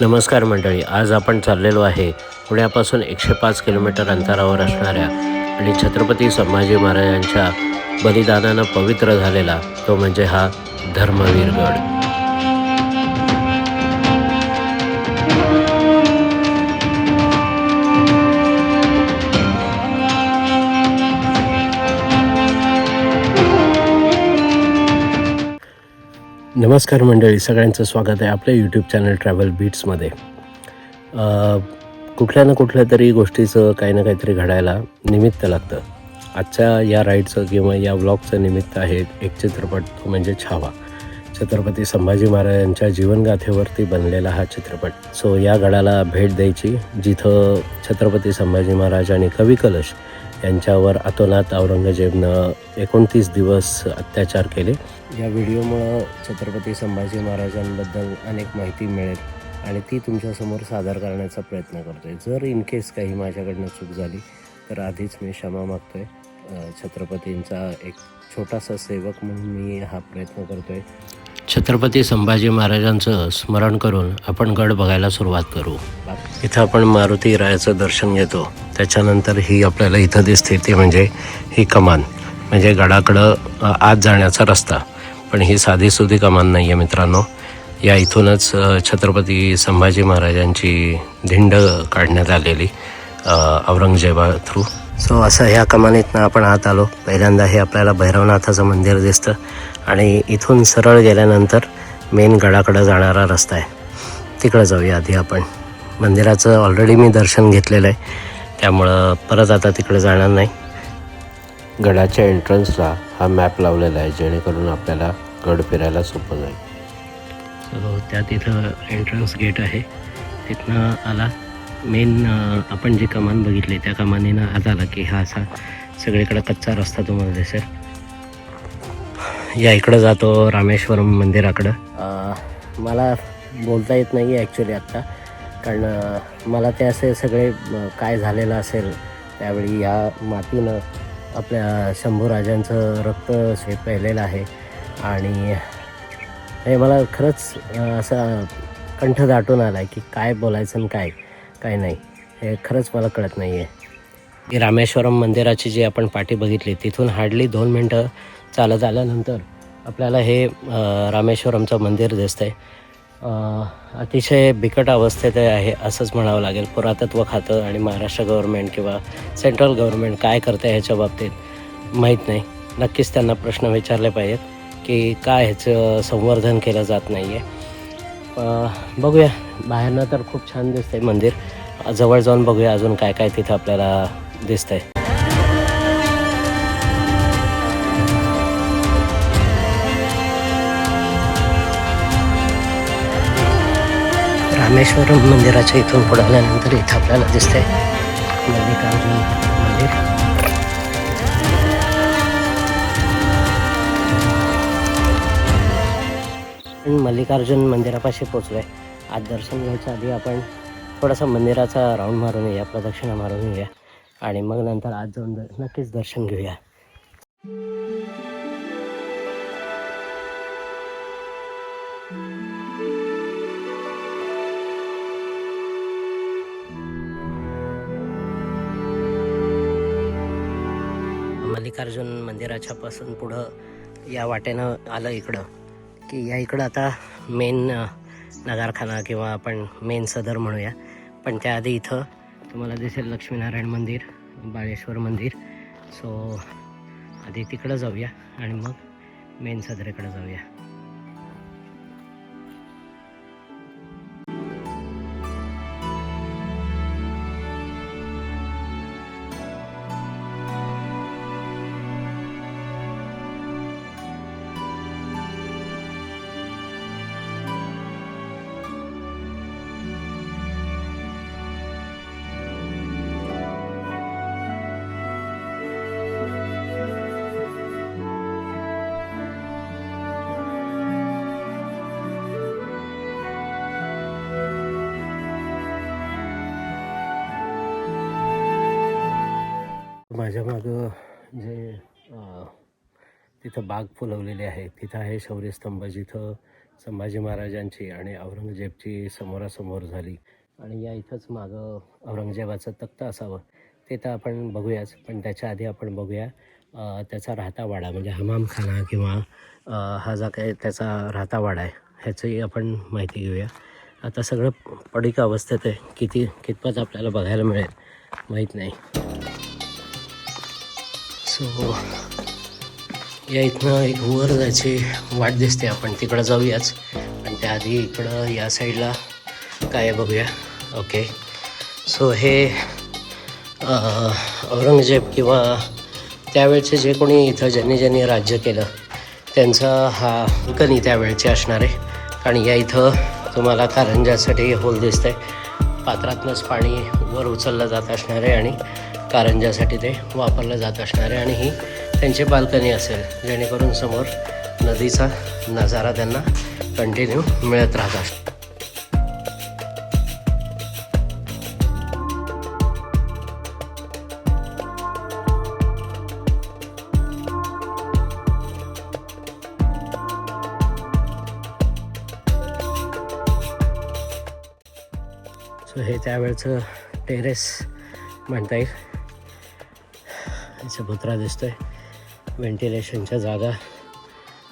नमस्कार मंडळी आज आपण चाललेलो आहे पुण्यापासून एकशे पाच किलोमीटर अंतरावर असणाऱ्या आणि छत्रपती संभाजी महाराजांच्या बलिदानानं पवित्र झालेला तो म्हणजे हा धर्मवीरगड. नमस्कार मंडळी सगळ्यांचं स्वागत आहे आपल्या यूट्यूब चॅनल ट्रॅव्हल बीट्समध्ये कुठल्या ना कुठल्या तरी गोष्टीचं काही ना काहीतरी घडायला निमित्त लागतं. आजच्या या राईडचं किंवा या व्लॉगचं निमित्त आहे एक चित्रपट तो म्हणजे छावा. छत्रपती संभाजी महाराजांच्या जीवनगाथेवरती बनलेला हा चित्रपट. सो या गडाला भेट द्यायची जिथं छत्रपती संभाजी महाराज आणि कवी कलश यांच्यावर अतोनात औरंगजेबनं एकोणतीस दिवस अत्याचार केले. या व्हिडिओमुळं छत्रपती संभाजी महाराजांबद्दल अनेक माहिती मिळेल आणि ती तुमच्यासमोर सादर करण्याचा प्रयत्न करतो आहे जर इन केस काही माझ्याकडनं चूक झाली तर आधीच मी क्षमा मागतो आहे छत्रपतींचा एक छोटासा सेवक म्हणून मी हा प्रयत्न करतो आहे छत्रपती संभाजी महाराजांचं स्मरण करून आपण गड बघायला सुरुवात करू. इथं आपण मारुती रायाचं दर्शन घेतो. त्याच्यानंतर ही आपल्याला इथं दिसते ती म्हणजे ही कमान. म्हणजे गडाकडं आत जाण्याचा रस्ता. पण ही साधी सुधी कमान नाही आहे मित्रांनो. या इथूनच छत्रपती संभाजी महाराजांची धिंड काढण्यात आलेली औरंगजेबा थ्रू. सो असं ह्या कमानीतनं आपण आत आलो. पहिल्यांदा हे आपल्याला भैरवनाथाचं मंदिर दिसतं. आणि इथून सरळ गेल्यानंतर मेन गडाकडं जाणारा रस्ता आहे. तिकडं जाऊया आधी आपण. मंदिराचं ऑलरेडी मी दर्शन घेतलेलं आहे. त्यामुळं परत आता तिकडे जाणार नाही. गडाच्या एंट्रन्सला हा मॅप लावलेला आहे जेणेकरून आपल्याला गड फिरायला सोपं जाईल. सो त्या तिथं एंट्रन्स गेट आहे. तिथनं आला. मेन आपण जी कमान बघितली त्या कमानीनं आत आला की हा असा सगळीकडे कच्चा रस्ता तुम्हाला दिसेल. या इकडं जातो रामेश्वरम मंदिराकडं. मला बोलता येत नाही आहे ॲक्च्युली आत्ता. कारण मला ते असे सगळे काय झालेलं असेल त्यावेळी ह्या मातीनं आपल्या शंभूराजांचं रक्त हे प्यायलेलं आहे. आणि हे मला खरंच असा असं कंठ दाटून आला आहे की काय बोलायचं आणि काय काय नाही हे खरंच मला कळत नाही आहे रामेश्वरम मंदिराची जी आपण पाठी बघितली तिथून हार्डली दोन मिनटं चालत आल्यानंतर आपल्याला हे रामेश्वरमचं मंदिर दिसतं आहे अतिशय बिकट अवस्थेत आहे असंच म्हणावं लागेल. पुरातत्व खातं आणि महाराष्ट्र गव्हर्मेंट किंवा सेंट्रल गव्हर्मेंट काय करतं ह्याच्या बाबतीत माहीत नाही. नक्कीच त्यांना प्रश्न विचारले पाहिजेत की काय ह्याचं संवर्धन केलं जात नाही आहे बघूया. बाहेरनं तर खूप छान दिसतंय मंदिर. जवळ जाऊन बघूया अजून काय काय तिथं आपल्याला दिसतंय. रामेश्वरम मंदिराच्या इथून पुढे आल्यानंतर इथं आपल्याला दिसतंय मल्लिकार्जुन मंदिर. मल्लिकार्जुन मंदिरापाशी पोचलो आहे आज दर्शन घ्यायच्या आधी आपण थोडासा मंदिराचा राऊंड मारून येऊया प्रदक्षिणा मारून येऊया. आणि मग नंतर आज जाऊन नक्कीच दर्शन घेऊया. मल्लिकार्जुन मंदिराच्या पासून पुढं या वाटेनं आलं इकडं. की या इकडं आता मेन नगारखाना किंवा आपण मेन सदर म्हणूया. पण त्याआधी इथं तुम्हाला दिसेल लक्ष्मीनारायण मंदिर बाळेश्वर मंदिर. सो आधी तिकडं जाऊया आणि मग मेन सदरेकडे जाऊया. माझ्या मागं जे तिथं बाग फुलवलेली आहे. तिथं आहे शौर्यस्तंभ जिथं संभाजी महाराजांची आणि औरंगजेबची समोरासमोर झाली. आणि या इथंच मागं औरंगजेबाचं तख्त असावं. ते तर आपण बघूयाच पण त्याच्या आधी आपण बघूया त्याचा राहता वाडा म्हणजे हमामखाना किंवा हा जा काही त्याचा राहता वाडा आहे ह्याचंही आपण माहिती घेऊया. आता सगळं पडीक अवस्थेत आहे. किती कितपत आपल्याला बघायला मिळेल माहीत नाही. सो या इथनं एक वर जायची वाट दिसते. आपण तिकडं जाऊयाच. आणि त्याआधी इकडं या साईडला काय बघूया. ओके सो हे औरंगजेब किंवा त्यावेळचे जे कोणी इथं ज्यांनी ज्यांनी राज्य केलं त्यांचा हा कणी त्यावेळचे असणार आहे. कारण या इथं तुम्हाला कारंजासाठी होल दिसतंय. पात्रातनंच पाणी वर उचललं जात असणार आहे आणि कारंजासाठी ते वापरलं जात असणार आहे आणि ही त्यांची बाल्कनी असेल जेणेकरून समोर नदीचा नजारा त्यांना कंटिन्यू मिळत राहत असतो सो हे त्यावेळचं टेरेस म्हणता येईल. याचा भुत्रा दिसतोय. व्हेंटिलेशनच्या जागा.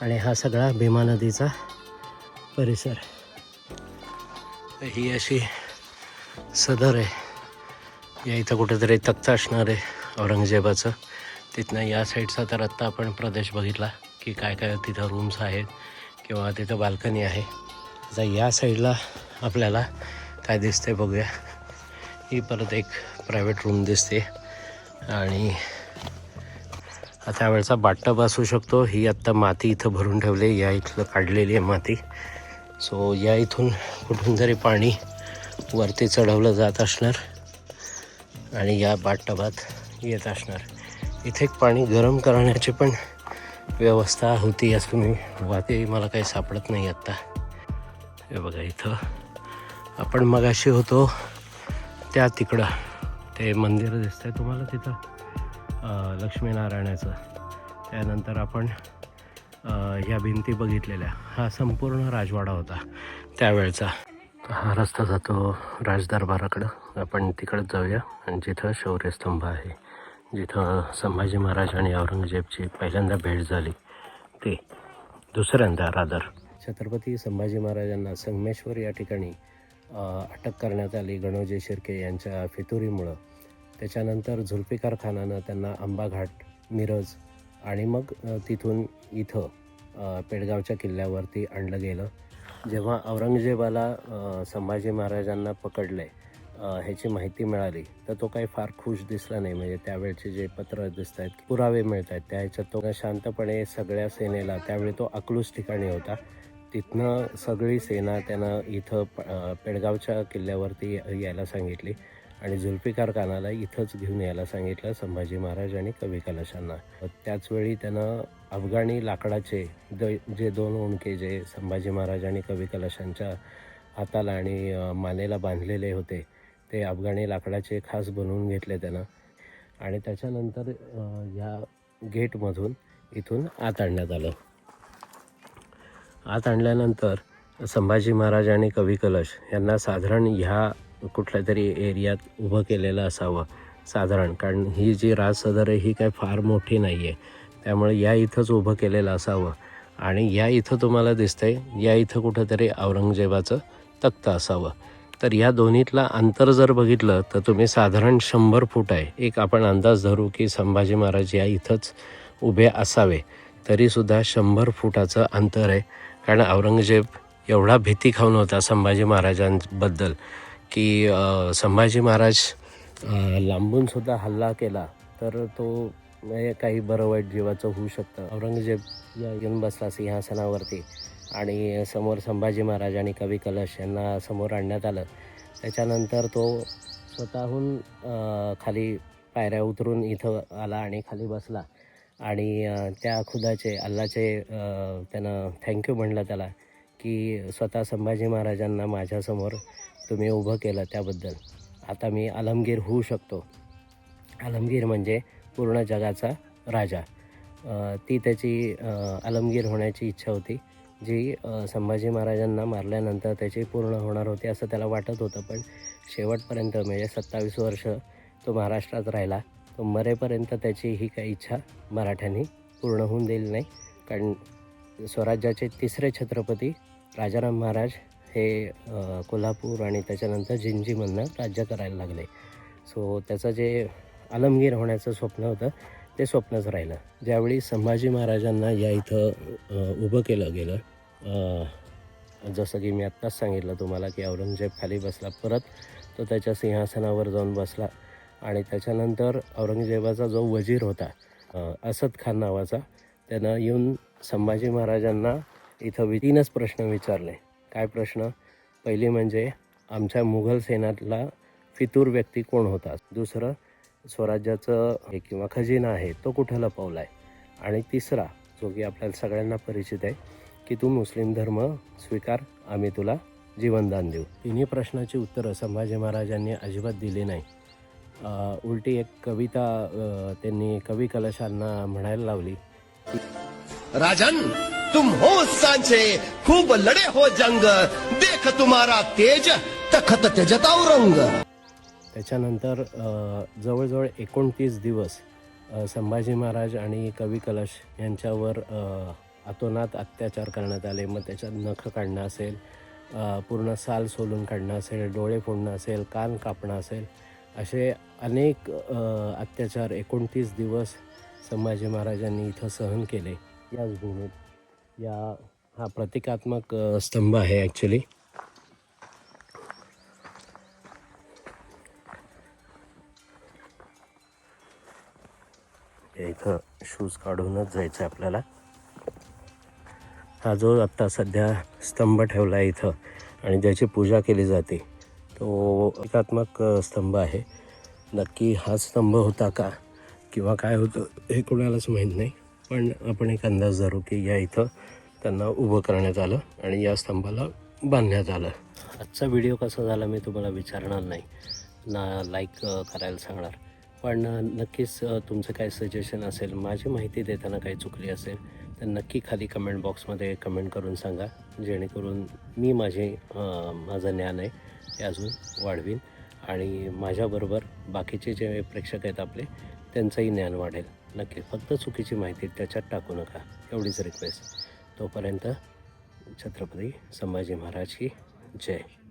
आणि हा सगळा भीमा नदीचा परिसर. ही अशी सदर आहे. या इथं कुठेतरी तख्त असणार आहे औरंगजेबाचं. तिथनं या साईडचा तर आत्ता आपण प्रदेश बघितला की काय काय तिथं रूम्स आहेत किंवा तिथं बाल्कनी आहे. जर या साईडला आपल्याला काय दिसते बघूया. ही परत एक प्रायव्हेट रूम दिसते. आणि त्यावेळचा बाटटब असू शकतो. ही आत्ता माती इथं भरून ठेवली या इथलं काढलेली आहे माती. सो या इथून कुठून जरी पाणी वरती चढवलं जात असणार आणि या बाटटबात येत असणार. इथे एक पाणी गरम करण्याची पण व्यवस्था होती असं मी वाते मला काही सापडत नाही आत्ता. हे बघा इथं. आपण मगाशी होतो त्या तिकडं. ते मंदिर दिसतंय तुम्हाला तिथं? लक्ष्मीनारायणाचं. त्यानंतर आपण ह्या भिंती बघितलेल्या. हा संपूर्ण राजवाडा होता त्यावेळचा. हा रस्ता जातो राजदरबाराकडं. आपण तिकडं जाऊया आणि जिथं शौर्यस्तंभ आहे. जिथं संभाजी महाराज आणि औरंगजेबची पहिल्यांदा भेट झाली. ते दुसऱ्यांदा रादर. छत्रपती संभाजी महाराजांना संगमेश्वर या ठिकाणी अटक करण्यात आली. गणोजी शिर्के यांच्या फितुरीमुळं. त्याच्यानंतर झुल्फिकार खानानं त्यांना आंबाघाट मिरज आणि मग तिथून इथं पेडगावच्या किल्ल्यावरती आणलं गेलं. जेव्हा औरंगजेबाला संभाजी महाराजांना पकडले ह्याची माहिती मिळाली तर तो काही फार खुश दिसला नाही. म्हणजे त्यावेळचे जे पत्र दिसत आहेत पुरावे मिळत आहेत त्या ह्याच्यात तो शांतपणे सगळ्या सेनेला त्यावेळी तो अकलूस ठिकाणी होता. तिथनं सगळी सेना त्यानं इथं पेडगावच्या किल्ल्यावरती यायला सांगितली. आणि जुल्फिकार खानाला इथंच घेऊन यायला सांगितलं संभाजी महाराज आणि कवी कलशांना. त्याचवेळी त्यानं अफगाणी लाकडाचे द जे दोन ओणके जे संभाजी महाराज आणि कवी कलशांच्या हाताला आणि मानेला बांधलेले होते ते अफगाणी लाकडाचे खास बनवून घेतले त्यानं. आणि त्याच्यानंतर ह्या गेटमधून इथून आत आणण्यात आलं. आत आणल्यानंतर संभाजी महाराज आणि कवी कलश यांना साधारण ह्या कुठल्या तरी एरियात उभं केलेलं असावं साधारण. कारण ही जी राज सदर आहे ही काय फार मोठी नाही आहे त्यामुळे या इथंच उभं केलेलं असावं. आणि या इथं तुम्हाला दिसतंय या इथं कुठंतरी औरंगजेबाचं तख्त असावं. तर या दोन्हीतला अंतर जर बघितलं तर तुम्ही साधारण शंभर फूट आहे. एक आपण अंदाज धरू की संभाजी महाराज या इथंच उभे असावे. तरीसुद्धा शंभर फुटाचं अंतर आहे. कारण औरंगजेब एवढा भीती खाऊन होता संभाजी महाराजांबद्दल. की संभाजी महाराज लांबून लांबूनसुद्धा हल्ला केला तर तो काही बरं वाईट जीवाचं होऊ शकतं. औरंगजेब या येऊन बसला सिंहासनावरती आणि समोर संभाजी महाराज आणि कवी कलश यांना समोर आणण्यात आलं. त्याच्यानंतर तो स्वतःहून खाली पायऱ्या उतरून इथं आला आणि खाली बसला. आणि त्या खुदाचे अल्लाचे त्यानं थँक्यू म्हणलं त्याला. की स्वतः संभाजी महाराजांना माझ्यासमोर तुम्ही उभं केलं त्याबद्दल. आता मी आलमगीर होऊ शकतो. आलमगीर म्हणजे पूर्ण जगाचा राजा. ती त्याची आलमगीर होण्याची इच्छा होती जी संभाजी महाराजांना मारल्यानंतर त्याची पूर्ण होणार होती असं त्याला वाटत होतं. पण शेवटपर्यंत म्हणजे सत्तावीस वर्ष तो महाराष्ट्रात राहिला तो मरेपर्यंत त्याची ही काही इच्छा मराठ्यांनी पूर्ण होऊन दिली नाही. कारण स्वराज्याचे तिसरे छत्रपती राजाराम महाराज हे कोल्हापूर आणि त्याच्यानंतर जिंजीमधनं राज्य करायला लागले. सो त्याचं जे आलमगीर होण्याचं स्वप्न होतं ते स्वप्नच राहिलं. ज्यावेळी संभाजी महाराजांना या इथं उभं केलं गेलं जसं की मी आत्ताच सांगितलं तुम्हाला की औरंगजेब खाली बसला परत तो त्याच्या सिंहासनावर जाऊन बसला आणि त्याच्यानंतर औरंगजेबाचा जो वजीर होता असद खान नावाचा त्यानं येऊन संभाजी महाराजांना इथं वि- तीनच प्रश्न विचारले. काय प्रश्न? पहिली म्हणजे आमच्या मुघल सेनातला फितूर व्यक्ती कोण होता? दुसरं स्वराज्याचं हे किंवा खजिना आहे तो कुठं लपवला आहे? आणि तिसरा जो की आपल्याला सगळ्यांना परिचित आहे की तू मुस्लिम धर्म स्वीकार आम्ही तुला जीवनदान देऊ. तिन्ही प्रश्नाची उत्तरं संभाजी महाराजांनी अजिबात दिली नाही. उलटी एक कविता त्यांनी कवी कलशांना म्हणायला लावली. राजन! तुम हो सांचे खूब लड़े हो जंग। देख तुम्हारा तेज तखत तेजता रंग। त्याच्यानंतर जवळजवळ एकोणतीस दिवस संभाजी महाराज आणि कवी कलश यांच्यावर अतोनात अत्याचार करण्यात आले. मग त्याच्यात नख काढणं असेल पूर्ण साल सोलून काढणं असेल डोळे फोडणं असेल कान कापणं असेल असे अनेक अत्याचार एकोणतीस दिवस संभाजी महाराजांनी इथं सहन केले. याच भूमीत या हा प्रतिकात्मक स्तंभ आहे ॲक्च्युली इथं शूज काढूनच जायचं आहे आपल्याला. हा जो आत्ता सध्या स्तंभ ठेवला आहे इथं आणि ज्याची पूजा केली जाते तो एकात्मक स्तंभ आहे. नक्की हा स्तंभ होता का किंवा काय होतं हे कोणालाच माहीत नाही पण आपण एक अंदाज धरू की या इथं त्यांना उभं करण्यात आलं आणि या स्तंभाला बांधण्यात आलं. आजचा व्हिडिओ कसा झाला मी तुम्हाला विचारणार नाही. ना लाईक करायला सांगणार. पण नक्कीच तुमचं काय सजेशन असेल माझी माहिती देताना काही चुकली असेल तर नक्की खाली कमेंट बॉक्समध्ये कमेंट करून सांगा जेणेकरून मी माझे माझं ज्ञान आहे ते अजून वाढवीन आणि माझ्याबरोबर बाकीचे जे प्रेक्षक आहेत आपले त्यांचंही ज्ञान वाढेल. नक्की फक्त चुकीची माहिती त्याच्यात टाकू नका. एवढीच रिक्वेस्ट तोपर्यंत छत्रपती संभाजी महाराज की जय.